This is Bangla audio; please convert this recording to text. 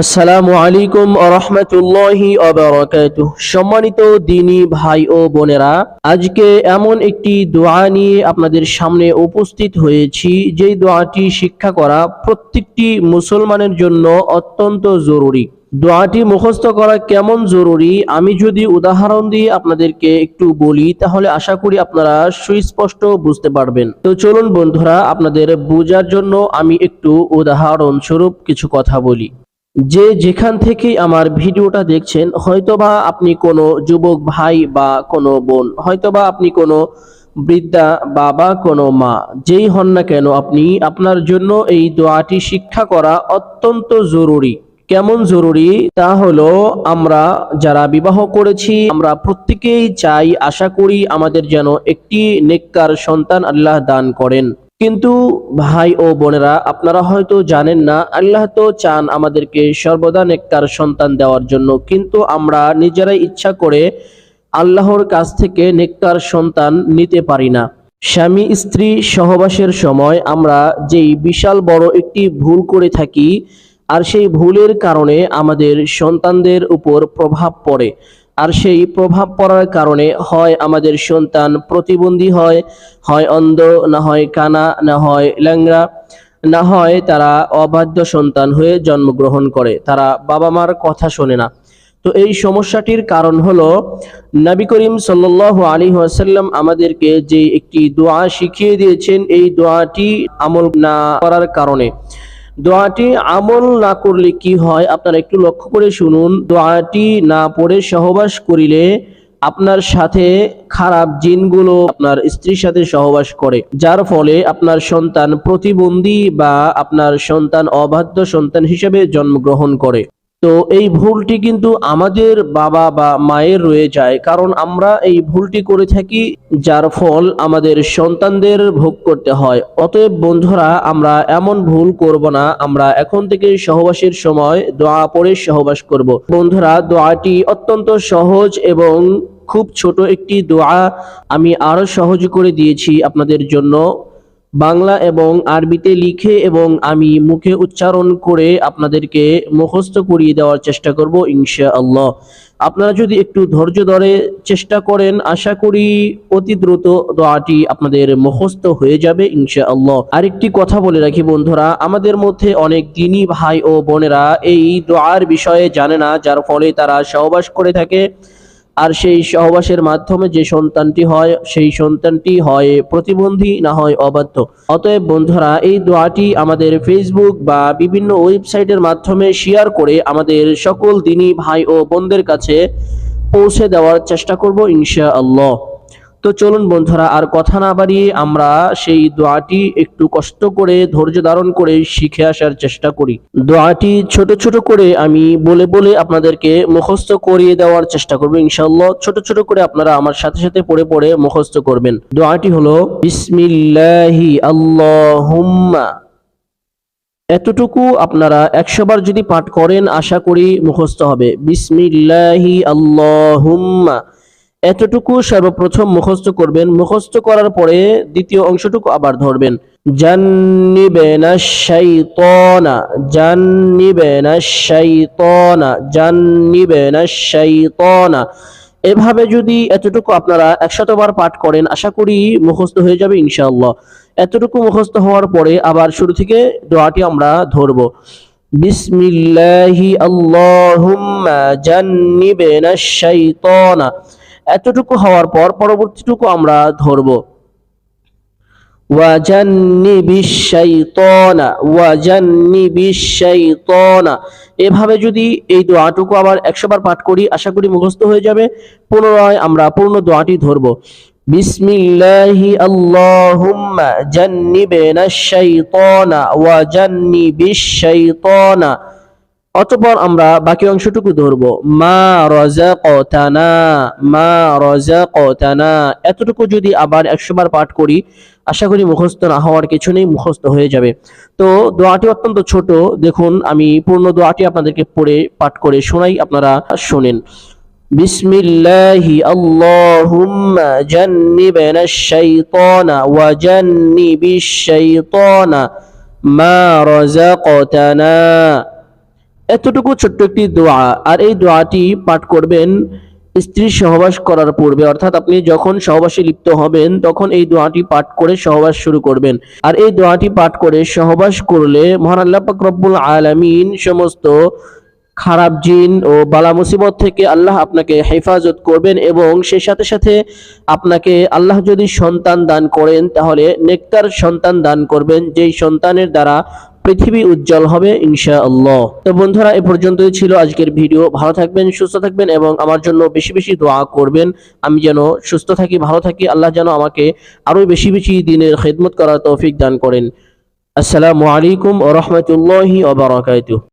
আসসালামু আলাইকুম রহমতুল্লাহি অবরাকাতুহ সম্মানিত দিনী ভাই ও বোনেরা, আজকে এমন একটি দোয়া নিয়ে আপনাদের সামনে উপস্থিত হয়েছি। যেই দোয়াটি শিক্ষা করা প্রত্যেকটি মুসলমানের জন্য অত্যন্ত জরুরি। দোয়াটি মুখস্থ করা কেমন জরুরি? আমি যদি উদাহরণ দিয়ে আপনাদেরকে একটু বলি, তাহলে আশা করি আপনারা সুস্পষ্ট বুঝতে পারবেন। তো চলুন বন্ধুরা, আপনাদের বোঝার জন্য আমি একটু উদাহরণস্বরূপ কিছু কথা বলি। যে যেখান থেকে আমার ভিডিওটা দেখছেন, হয়তোবা আপনি কোনো যুবক ভাই বা কোনো বোন, হয়তোবা আপনি কোনো বৃদ্ধা বাবা কোনো মা, যেই হন না কেন আপনি আপনার জন্য এই দোয়াটি শিক্ষা করা অত্যন্ত জরুরি। কেমন জরুরি? তা হলো আমরা যারা বিবাহ করেছি, আমরা প্রত্যেকেই চাই, আশা করি আমাদের যেন একটি নেককার সন্তান আল্লাহ দান করেন। কিন্তু ভাই ও বোনেরা, আপনারা হয়তো জানেন না, আল্লাহ তো চান আমাদেরকে সর্বদা নেককার সন্তান দেওয়ার জন্য। কিন্তু আমরা নিজেরাই ইচ্ছা করে আল্লাহর কাছ থেকে নেককার সন্তান নিতে পারি না। স্বামী, স্ত্রী সহবাসের সময় আমরা যেই বিশাল বড় একটি ভুল করে থাকি, আর সেই ভুলের কারণে আমাদের সন্তানদের উপর প্রভাব পড়ে। আর সেই প্রভাব পড়ার কারণে হয় আমাদের সন্তান প্রতিবন্ধী হয় হয় অন্ধ, না হয় কানা, না হয় ল্যাংড়া, না হয় তারা অবাধ্য সন্তান হয়ে জন্মগ্রহণ করে, তারা বাবা মার কথা শোনে না। তো এই সমস্যাটির কারণ হলো, নবী করিম সাল্লাল্লাহু আলাইহি ওয়াসাল্লাম আমাদেরকে যে একটি দোয়া শিখিয়ে দিয়েছেন, এই দোয়াটি আমল না করার কারণে। দোয়াটি আমল না করলে কি হয়? আপনারা একটু লক্ষ্য করে শুনুন। দোয়াটি না পড়ে সহবাস করিলে আপনার সাথে খারাপ জিনগুলো আপনার স্ত্রীর সাথে সহবাস করে। যার ফলে আপনার সন্তান প্রতিবন্ধী বা আপনার সন্তান অবাধ্য সন্তান হিসেবে জন্মগ্রহণ করে। তো এই ভুলটি কিন্তু আমাদের বাবা বা মায়ের রয়ে যায়, কারণ আমরা এই ভুলটি করে থাকি যার ফল আমাদের সন্তানদের ভোগ করতে হয়। অতএব বন্ধুরা, আমরা এমন ভুল করব না, আমরা এখন থেকে সহবাসের সময় দোয়া পড়ে সহবাস করব। বন্ধুরা, দোয়াটি অত্যন্ত সহজ এবং খুব ছোট একটি দোয়া আমি আরও সহজ করে দিয়েছি আপনাদের জন্য। বাংলা এবং আরবিতে লিখে এবং আমি মুখে উচ্চারণ করে আপনাদেরকে মুখস্থ করিয়ে দেওয়ার চেষ্টা করব ইনশা আল্লাহ আপনারা যদি একটু ধৈর্য ধরে চেষ্টা করেন, আশা করি অতি দ্রুত দোয়াটি আপনাদের মুখস্থ হয়ে যাবে ইনশা আল্লাহ আরেকটি কথা বলে রাখি বন্ধুরা, আমাদের মধ্যে অনেক দিনই ভাই ও বোনেরা এই দোয়ার বিষয়ে জানে না, যার ফলে তারা সহবাস করে থাকে। আর সেই সহবাসের মাধ্যমে যে সন্তানটি হয়, সেই সন্তানটি হয় প্রতিবন্ধী, না হয় অবাধ্য। অতএব বন্ধুরা, এই দোয়াটি আমাদের ফেসবুক বা বিভিন্ন ওয়েবসাইটের মাধ্যমে শেয়ার করে আমাদের সকল দিনী ভাই ও বোনদের কাছে পৌঁছে দেওয়ার চেষ্টা করব ইনশা আল্লাহ তো চলুন বন্ধুরা, আর কথা না বাড়িয়ে আমরা সেই দোয়াটি একটু কষ্ট করে, ধৈর্য ধারণ করে শিখে আসার চেষ্টা করি। দোয়াটি ছোট ছোট করে আমি বলে বলে আপনাদেরকে মুখস্থ করিয়ে দেওয়ার চেষ্টা করব। ইনশাল্লাহ ছোট ছোট করে আপনারা আমার সাথে সাথে পড়ে পড়ে মুখস্থ করবেন। দোয়াটি হলো, বিসমিল্লাহি আল্লাহুম্মা। এতটুকু আপনারা একশো বার যদি পাঠ করেন, আশা করি মুখস্থ হবে। বিসমিল্লাহি আল্লাহুম্মা। এতটুকু সর্বপ্রথম মুখস্থ করবেন। মুখস্থ করার পরে দ্বিতীয় অংশটুকু আবার ধরবেন। এভাবে যদি এতটুকু আপনারা একশতবার পাঠ করেন, আশা করি মুখস্থ হয়ে যাবে ইনশাআল্লাহ। এতটুকু মুখস্থ হওয়ার পরে আবার শুরু থেকে দোয়াটি আমরা ধরব। বিসমিল্লাহি আল্লাহুম্মা জান্নিবেনা শাইতানা। এতটুকু হওয়ার পর পরবর্তীটুকু আমরা ধরব। এভাবে যদি এই দোয়াটুকু আবার একশো বার পাঠ করি, আশা করি মুখস্থ হয়ে যাবে। পুনরায় আমরা পূর্ণ দোয়াটি ধরব। জান্নিবেনা শাইতানা ওয়াজান্নিবিশ শাইতানা অতঃপর আমরা বাকি অংশটুকু ধরব। মা রাযাকাতানা মা রাযাকাতানা। এতটুকু যদি আবার একশো বার পাঠ করি, আশা করি মুখস্থ না হওয়ার কিছু নেই, মুখস্থ হয়ে যাবে। তো দোয়াটি অত্যন্ত ছোট। দেখুন, আমি পূর্ণ দোয়াটি আপনাদেরকে পড়ে, পাঠ করে শোনাই, আপনারা শোনেন। বিসমিল্লাহি আল্লাহুম্মা জান্নিবনা শাইতানা ওয়া জান্নিবিশ শাইতানা। মা রাযাকাতানা। এতটুকু ছোট্ট একটি দোয়া। আর এই দোয়াটি পাঠ করবেন স্ত্রী সহবাস করার পূর্বে। অর্থাৎ আপনি যখন সহবাসে লিপ্ত হবেন, তখন এই দোয়াটি পাঠ করে সহবাস শুরু করবেন। আর এই দোয়াটি পাঠ করে সহবাস করলে মহান আল্লাহ রব্বুল আলামিন সমস্ত খারাপ জিন ও বালা মুসিবত থেকে আল্লাহ আপনাকে হেফাজত করবেন এবং সেই সাথে সাথে আপনাকে আল্লাহ যদি সন্তান দান করেন, তাহলে নেকটার সন্তান দান করবেন, যেই সন্তানের দ্বারা পৃথিবী উজ্জ্বল হবে, ইনশাআল্লাহ। তো বন্ধুরা, এ পর্যন্তই ছিল আজকের ভিডিও। ভালো থাকবেন, সুস্থ থাকবেন এবং আমার জন্য বেশি বেশি দোয়া করবেন। আমি যেন সুস্থ থাকি, ভালো থাকি, আল্লাহ যেন আমাকে আরও বেশি বেশি দিনের খেদমত করার তৌফিক দান করেন। আসসালামু আলাইকুম ওয়া রাহমাতুল্লাহি ওয়া বারাকাতুহু।